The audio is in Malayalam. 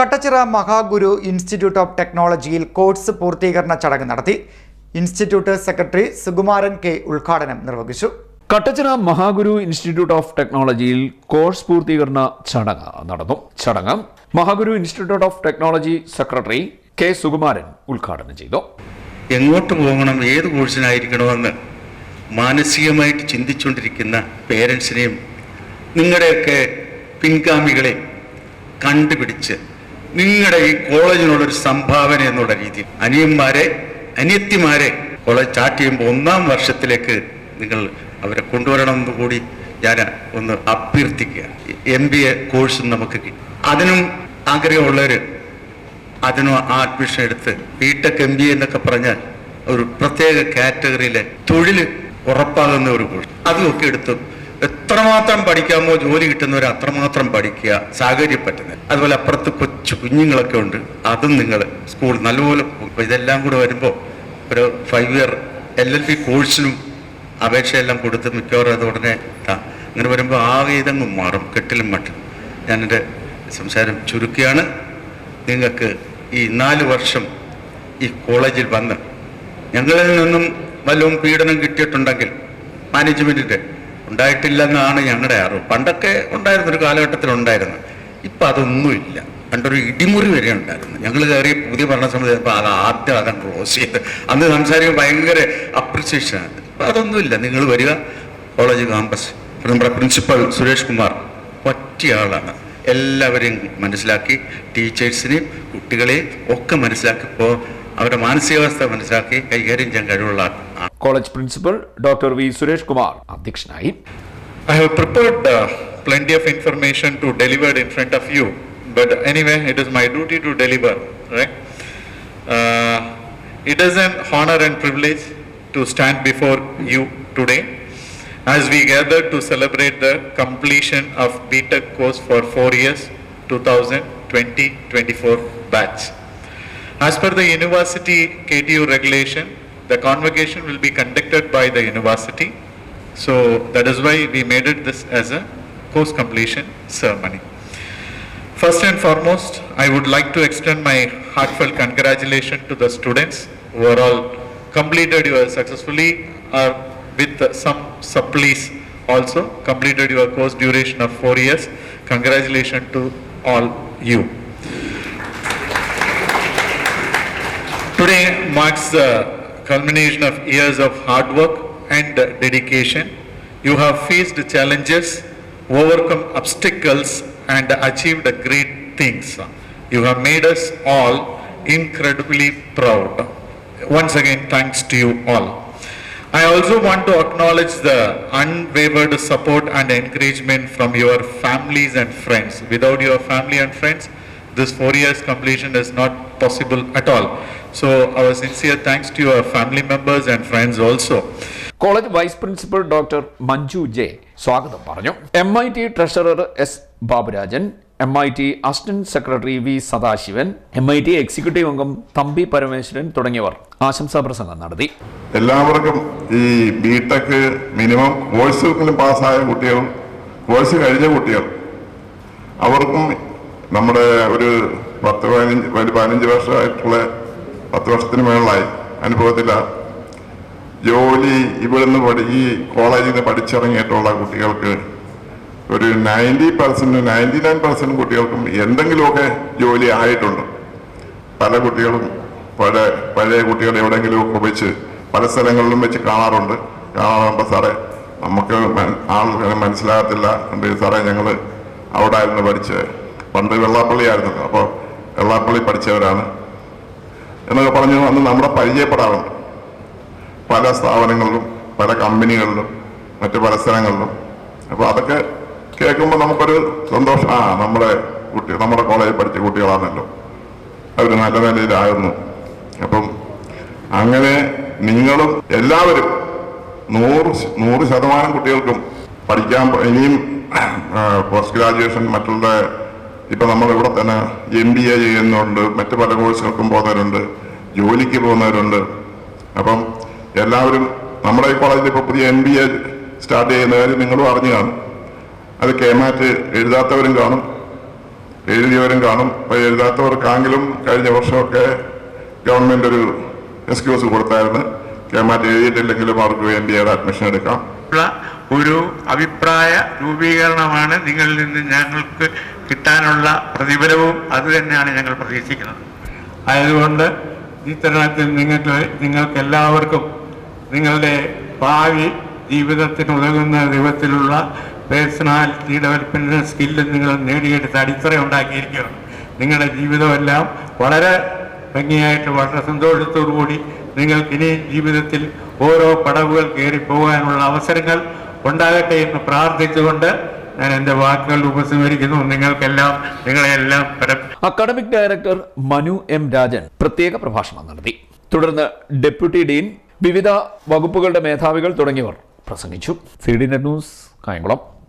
കട്ടച്ചിറ മഹാഗുരു ഇൻസ്റ്റിറ്റ്യൂട്ട് ഓഫ് ടെക്നോളജിയിൽ കോഴ്സ് പൂർത്തീകരണ ചടങ്ങ് നടത്തി. ഇൻസ്റ്റിറ്റ്യൂട്ട് സെക്രട്ടറി സുകുമാരൻ കെ ഉദ്ഘാടനം നിർവഹിച്ചു. കട്ടച്ചിറ മഹാഗുരു ഇൻസ്റ്റിറ്റ്യൂട്ട് ഓഫ് ടെക്നോളജിയിൽ കോഴ്സ് പൂർത്തീകരണ ചടങ്ങ് നടന്നു. ചടങ്ങ് Mahaguru institute of technology secretary K Sukumaran ഉദ്ഘാടനം ചെയ്തു. എങ്ങോട്ട് പോകണം ഏത് കോഴ്സിനായിരിക്കണമെന്ന് മാനസികമായിട്ട് ചിന്തിച്ചുകൊണ്ടിരിക്കുന്ന പേരൻസിനെയും നിങ്ങളുടെയൊക്കെ പിൻഗാമികളെ കണ്ടുപിടിച്ച് നിങ്ങളുടെ ഈ കോളേജിനുള്ളൊരു സംഭാവന എന്നുള്ള രീതിയിൽ അനിയന്മാരെ അനിയത്തിമാരെ കോളേജ് സ്റ്റാർട്ട് ചെയ്യുമ്പോൾ ഒന്നാം വർഷത്തിലേക്ക് നിങ്ങൾ അവരെ കൊണ്ടുവരണമെന്ന് കൂടി ഞാൻ ഒന്ന് അഭ്യർത്ഥിക്കുക. എം ബി എ കോഴ്സ് നമുക്ക് കിട്ടും. അതിനും ആഗ്രഹമുള്ളവർ അതിനും അഡ്മിഷൻ എടുത്ത് ബിടെക് എം ബി എ എന്നൊക്കെ പറഞ്ഞാൽ ഒരു പ്രത്യേക കാറ്റഗറിയിലെ തൊഴിൽ ഉറപ്പാകുന്ന ഒരു കോഴ്സ്. അതുമൊക്കെ എടുത്ത് എത്രമാത്രം പഠിക്കാമോ ജോലി കിട്ടുന്നവർ അത്രമാത്രം പഠിക്കുക സാഹചര്യം അതുപോലെ അപ്പുറത്ത് കൊച്ചു കുഞ്ഞുങ്ങളൊക്കെ ഉണ്ട്. അതും നിങ്ങൾ സ്കൂൾ നല്ലപോലെ ഇതെല്ലാം കൂടെ വരുമ്പോൾ ഒരു five year L L B കോഴ്സിനും അപേക്ഷയെല്ലാം കൊടുത്ത് മിക്കവാറും അത് ഉടനെ അങ്ങനെ വരുമ്പോൾ ആ ഇതങ്ങ് മാറും കെട്ടിലും മട്ടും ഞാനെന്റെ സംസാരം ചുരുക്കിയാണ്. നിങ്ങൾക്ക് ഈ നാല് വർഷം ഈ കോളേജിൽ വന്ന് ഞങ്ങളിൽ നിന്നും വല്ലതും പീഡനം കിട്ടിയിട്ടുണ്ടെങ്കിൽ മാനേജ്മെന്റിന്റെ ഉണ്ടായിട്ടില്ലെന്നാണ് ഞങ്ങളുടെ അറിവ്. പണ്ടൊക്കെ ഉണ്ടായിരുന്ന ഒരു കാലഘട്ടത്തിൽ ഉണ്ടായിരുന്നു ഇപ്പം അതൊന്നുമില്ല. പണ്ടൊരു ഇടിമുറി വരെ ഉണ്ടായിരുന്നു. ഞങ്ങൾ കയറിയ പുതിയ ഭരണസമിതി അപ്പോൾ അത് ആദ്യം അതാണ് ക്ലോസ് ചെയ്ത്. അന്ന് സംസാരിക്കുമ്പോൾ ഭയങ്കര അപ്രിസിയേഷനാണ് ഇപ്പം അതൊന്നുമില്ല. നിങ്ങൾ വരിക. കോളേജ് ക്യാമ്പസ് നമ്മുടെ പ്രിൻസിപ്പൽ സുരേഷ് കുമാർ പറ്റിയ ആളാണ് എല്ലാവരെയും മനസ്സിലാക്കി ടീച്ചേഴ്സിനെയും കുട്ടികളെയും ഒക്കെ മനസ്സിലാക്കി ഇപ്പോൾ അവരുടെ മാനസികാവസ്ഥ മനസ്സിലാക്കി കൈകാര്യം ചെയ്യാൻ കഴിവുള്ള College principal doctor V Suresh Kumar അധ്യക്ഷനായി I have prepared uh, plenty of information to deliver in front of you, but anyway, it is my duty to deliver, right? Uh, it is an honor and privilege to stand before you today as we gather to celebrate the completion of BTEC course for four years, 2020-24 batch. As per the university KTU regulation, the convocation will be conducted by the university. So that is why we made it this as a course completion ceremony. First and foremost, I would like to extend my heartfelt congratulations to the students who are all completed your successfully or with some supplies also completed your course duration of four years. Congratulations to all you. Today marks the culmination of years of hard work and uh, dedication. You have faced challenges, overcome obstacles, and achieved great things. You have made us all incredibly proud. Once again, thanks to you all. I also want to acknowledge the unwavered support and encouragement from your families and friends. Without your family and friends, this four years completion is not possible at all. So our sincere thanks to your family members and friends also. College vice principal doctor Manju J സ്വാഗതം പറഞ്ഞു. M I T treasurer S Baburajan M I T assistant secretary V Sadasivan M I T executive അംഗം തമ്പി പരമേശ്വരൻ തുടങ്ങിയവർ ആശംസാ പ്രസംഗം നടത്തി. എല്ലാവർക്കും ഈ ബിടെക് മിനിമം വോയിസ് പാസ്സായ കുട്ടികൾ വോയിസ് കഴിഞ്ഞ കുട്ടികൾ അവർക്കും നമ്മുടെ ഒരു പത്ത് പതിനഞ്ച് ഒരു പതിനഞ്ച് വർഷമായിട്ടുള്ള പത്ത് വർഷത്തിന് മേളിലായി. അനുഭവത്തില്ല ജോലി ഇവിടുന്ന് പഠി ഈ കോളേജിൽ നിന്ന് പഠിച്ചിറങ്ങിയിട്ടുള്ള കുട്ടികൾക്ക് ഒരു ninety percent ninety nine percent കുട്ടികൾക്കും എന്തെങ്കിലുമൊക്കെ ജോലി ആയിട്ടുണ്ട്. പല കുട്ടികളും പഴയ പഴയ കുട്ടികൾ എവിടെയെങ്കിലുമൊക്കെ വെച്ച് പല സ്ഥലങ്ങളിലും വെച്ച് കാണാറുണ്ട്. കാണാറുണ്ട് സാറേ. നമുക്ക് ആൾ മനസ്സിലാകത്തില്ല. ഉണ്ട് സാറേ ഞങ്ങൾ അവിടെ ആയിരുന്നു പഠിച്ചത്. പണ്ട് വെള്ളാപ്പള്ളി ആയിരുന്നു അപ്പോൾ വെള്ളാപ്പള്ളി പഠിച്ചവരാണ്. എന്നൊക്കെ പറഞ്ഞു അന്ന് നമ്മുടെ പരിചയപ്പെടാറുണ്ട്. പല സ്ഥാപനങ്ങളിലും പല കമ്പനികളിലും മറ്റു പല സ്ഥലങ്ങളിലും. അപ്പോൾ അതൊക്കെ കേൾക്കുമ്പോൾ നമുക്കൊരു സന്തോഷം. ആ നമ്മുടെ കുട്ടി നമ്മുടെ കോളേജിൽ പഠിച്ച കുട്ടികളാണല്ലോ. അവർ നല്ല നിലയിലായിരുന്നു. അപ്പം അങ്ങനെ നിങ്ങളും എല്ലാവരും നൂറ് നൂറ് ശതമാനം കുട്ടികൾക്കും പഠിക്കാൻ ഇനിയും പോസ്റ്റ് ഗ്രാജുവേഷൻ മറ്റുള്ള ഇപ്പം നമ്മളിവിടെ തന്നെ എം ബി എ ചെയ്യുന്നുണ്ട്. മറ്റു പല കോഴ്സുകൾക്കും പോകുന്നവരുണ്ട്. ജോലിക്ക് പോകുന്നവരുണ്ട്. അപ്പം എല്ലാവരും നമ്മുടെ ഈ കോളേജിൽ ഇപ്പോൾ പുതിയ എം ബി എ സ്റ്റാർട്ട് ചെയ്യുന്ന കാര്യം നിങ്ങളും അറിഞ്ഞു കാണും. അത് കേമാറ്റ് എഴുതാത്തവരും കാണും. എഴുതിയവരും കാണും. അപ്പൊ എഴുതാത്തവർക്കാണെങ്കിലും കഴിഞ്ഞ വർഷമൊക്കെ ഗവൺമെന്റ് ഒരു എക്സ്ക്യൂസ് കൊടുത്തായിരുന്നു. കേമാറ്റ് എഴുതിയിട്ടില്ലെങ്കിലും അവർക്ക് എം ബി എയുടെ അഡ്മിഷൻ എടുക്കാം. ഒരു അഭിപ്രായ രൂപീകരണമാണ് നിങ്ങളിൽ നിന്ന് ഞങ്ങൾക്ക് കിട്ടാനുള്ള പ്രതിഫലവും അത് തന്നെയാണ് ഞങ്ങൾ പ്രതീക്ഷിക്കുന്നത്. ആയതുകൊണ്ട് ഈ തരുണത്തിൽ നിങ്ങൾക്ക് നിങ്ങൾക്ക് എല്ലാവർക്കും നിങ്ങളുടെ ഭാവി ജീവിതത്തിന് ഉതകുന്ന വിധത്തിലുള്ള പേഴ്സണാലിറ്റി ഡെവലപ്മെന്റ് സ്കില്ല് നിങ്ങൾ നേടിയെടുത്ത് അടിത്തറ ഉണ്ടാക്കിയിരിക്കുകയാണ്. നിങ്ങളുടെ ജീവിതമെല്ലാം വളരെ ഭംഗിയായിട്ട് വളരെ സന്തോഷത്തോടു കൂടി നിങ്ങൾക്ക് ഇനി ജീവിതത്തിൽ ഓരോ പടവുകൾ കയറി പോകാനുള്ള അവസരങ്ങൾ ഉണ്ടാകട്ടെ എന്ന് പ്രാർത്ഥിച്ചുകൊണ്ട് ഞാൻ എന്റെ വാക്കുകൾ ഉപസംഹരിക്കുന്നു. നിങ്ങൾക്കെല്ലാം നിങ്ങളെല്ലാം academic director Manu M Rajan പ്രത്യേക പ്രഭാഷണം നടത്തി. തുടർന്ന് ഡെപ്യൂട്ടി ഡീൻ വിവിധ വകുപ്പുകളുടെ മേധാവികൾ തുടങ്ങിയവർ പ്രസംഗിച്ചു. C D net news Kayamkulam.